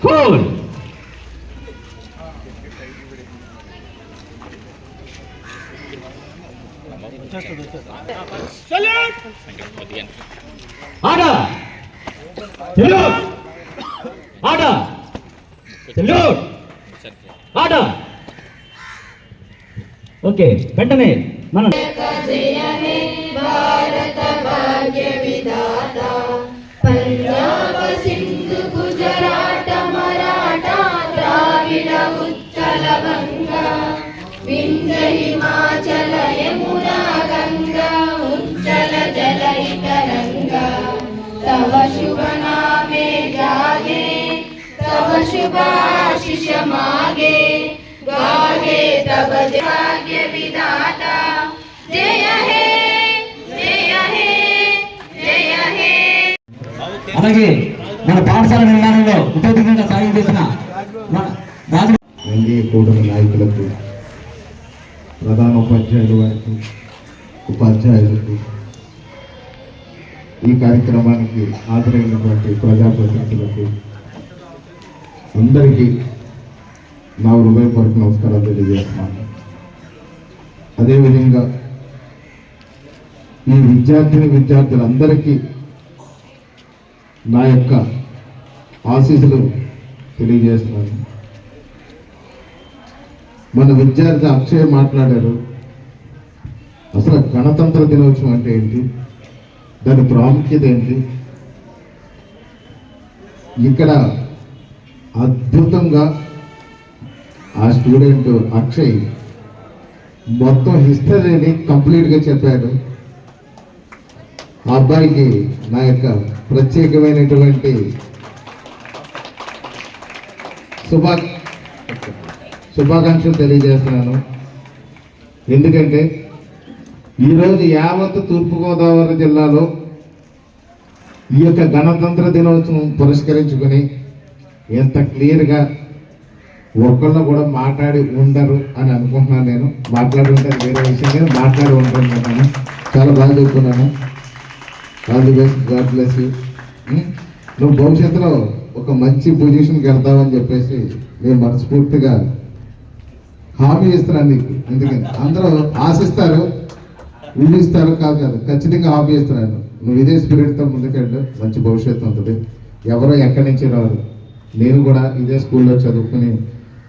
Cool. Order. Salute. Order. Okay వెంటనే మనం భారత భాగ్య వింధ్య హిమాచల యమునా గంగా ఉచ్చల జలైక రంగా తవ శుభ నామే జాగే తవ శుభాశిష మాగే गाहे तब भाग्य विधाता जय हे जय हे जय हे అలాగే మన పాఠశాల నిర్మాణంలో ఉపయోగంగా సాయం చేసిన మన రాజు ఎన్డీఏ కూటమి నాయకులకు ప్రధాన ఉపాధ్యాయులు వారికి ఉపాధ్యాయులకు ఈ కార్యక్రమానికి హాజరైనటువంటి ప్రజాప్రతినిధులకు అందరికీ నా హృదయపూర్వక నమస్కారాలు తెలియజేస్తున్నాను. అదేవిధంగా ఈ విద్యార్థిని విద్యార్థులందరికీ నా యొక్క ఆశీస్సులు తెలియజేస్తున్నాను. మన విద్యార్థి అక్షయ్ మాట్లాడారు. అసలు గణతంత్ర దినోత్సవం అంటే ఏంటి? దాని ప్రాముఖ్యత ఏంటి? ఇక్కడ అద్భుతంగా ఆ స్టూడెంట్ అక్షయ్ మొత్తం హిస్టరీని కంప్లీట్గా చెప్పాడు. ఆ అబ్బాయికి నా యొక్క ప్రత్యేకమైనటువంటి శుభా శుభాకాంక్షలు తెలియజేస్తున్నాను. ఎందుకంటే ఈరోజు యావత్ తూర్పుగోదావరి జిల్లాలో ఈ యొక్క గణతంత్ర దినోత్సవం పురస్కరించుకొని ఎంత క్లియర్గా ఒక్కళ్ళు కూడా మాట్లాడి ఉండరు అని అనుకుంటున్నాను నేను. మాట్లాడి ఉంటాను వేరే విషయం నేను మాట్లాడి ఉంటాను చాలా బాగా చెప్తున్నాను all the best God bless you నువ్వు భవిష్యత్తులో ఒక మంచి పొజిషన్కి వెళ్తావని చెప్పేసి నేను మనస్ఫూర్తిగా హామీ ఇస్తున్నాను నీకు ఎందుకని అందరూ ఆశిస్తారు ఊహిస్తారు కాదు కాదు ఖచ్చితంగా హామీ ఇస్తున్నాను నువ్వు ఇదే స్పిరిట్తో ముందుకెళ్ళు మంచి భవిష్యత్తు ఉంటుంది. ఎవరో ఎక్కడి నుంచి రాదు నేను కూడా ఇదే స్కూల్లో చదువుకుని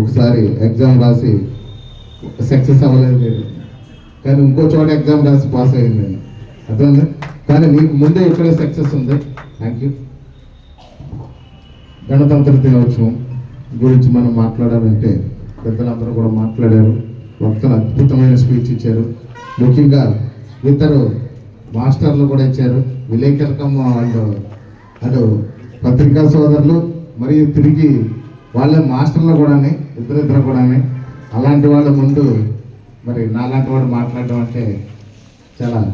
ఒకసారి ఎగ్జామ్ రాసి సక్సెస్ అవ్వలేదు నేను. కానీ ఇంకో చోట ఎగ్జామ్ రాసి పాస్ అయ్యింది నేను. అర్థమైంది? కానీ మీకు ముందే ఇక్కడే సక్సెస్ ఉంది. థ్యాంక్ యూ గణతంత్ర దినోత్సవం గురించి మనం మాట్లాడాలంటే పెద్దలందరూ కూడా మాట్లాడారు. భక్తులు అద్భుతమైన స్పీచ్ ఇచ్చారు. ముఖ్యంగా ఇద్దరు మాస్టర్లు కూడా ఇచ్చారు. విలేకరకం వాళ్ళు అటు పత్రికా సోదరులు మరియు తిరిగి వాళ్ళ మాస్టర్లు కూడానే ఇద్దరిద్దరు కూడానే. అలాంటి వాళ్ళ ముందు మరి నాలాంటి వాడు మాట్లాడడం అంటే చాలా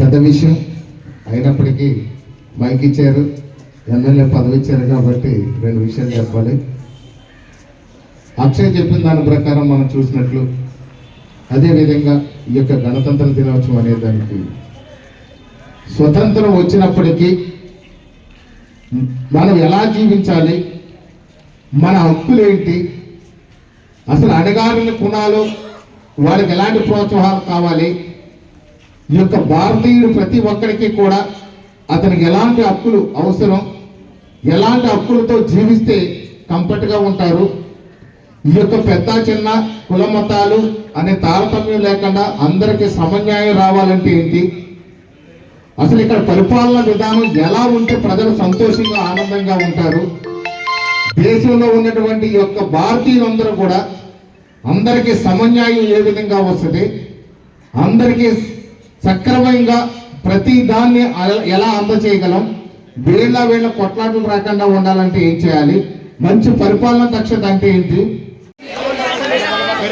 పెద్ద విషయం. అయినప్పటికీ మైక్ ఇచ్చారు. ఎమ్మెల్యే పదవి ఇచ్చారు కాబట్టి రెండు విషయాలు చెప్పాలి. అక్షయ చెప్పిన దాని ప్రకారం మనం చూసినట్లు అదేవిధంగా ఈ యొక్క గణతంత్ర దినోత్సవం అనే దానికి స్వతంత్రం వచ్చినప్పటికీ మనం ఎలా జీవించాలి? మన హక్కులు ఏంటి? అసలు అడగాలని కుణాలు వారికి ఎలాంటి ప్రోత్సాహాలు కావాలి? ఈ యొక్క భారతీయుడు ప్రతి ఒక్కరికి కూడా అతనికి ఎలాంటి హక్కులు అవసరం? ఎలాంటి హక్కులతో జీవిస్తే కంఫర్ట్గా ఉంటారు? ఈ యొక్క పెద్ద చిన్న కుల మతాలు అనే తారతమ్యం లేకుండా అందరికీ సమన్యాయం రావాలంటే ఏంటి? అసలు ఇక్కడ పరిపాలన విధానం ఎలా ఉంటే ప్రజలు సంతోషంగా ఆనందంగా ఉంటారు? దేశంలో ఉన్నటువంటి ఈ యొక్క భారతీయులందరూ కూడా అందరికీ సమన్యాయం ఏ విధంగా వస్తుంది? అందరికీ సక్రమంగా ప్రతి దాన్ని ఎలా అందచేయగలం? వేళ్ళ వేళ్ళ కొట్లాటలు రాకుండా ఉండాలంటే ఏం చేయాలి? మంచి పరిపాలన దక్షత అంటే ఏంటి?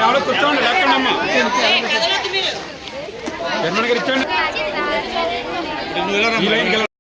ఎవరో కూర్చోండి చైర్మన్ గారు ఇచ్చండి.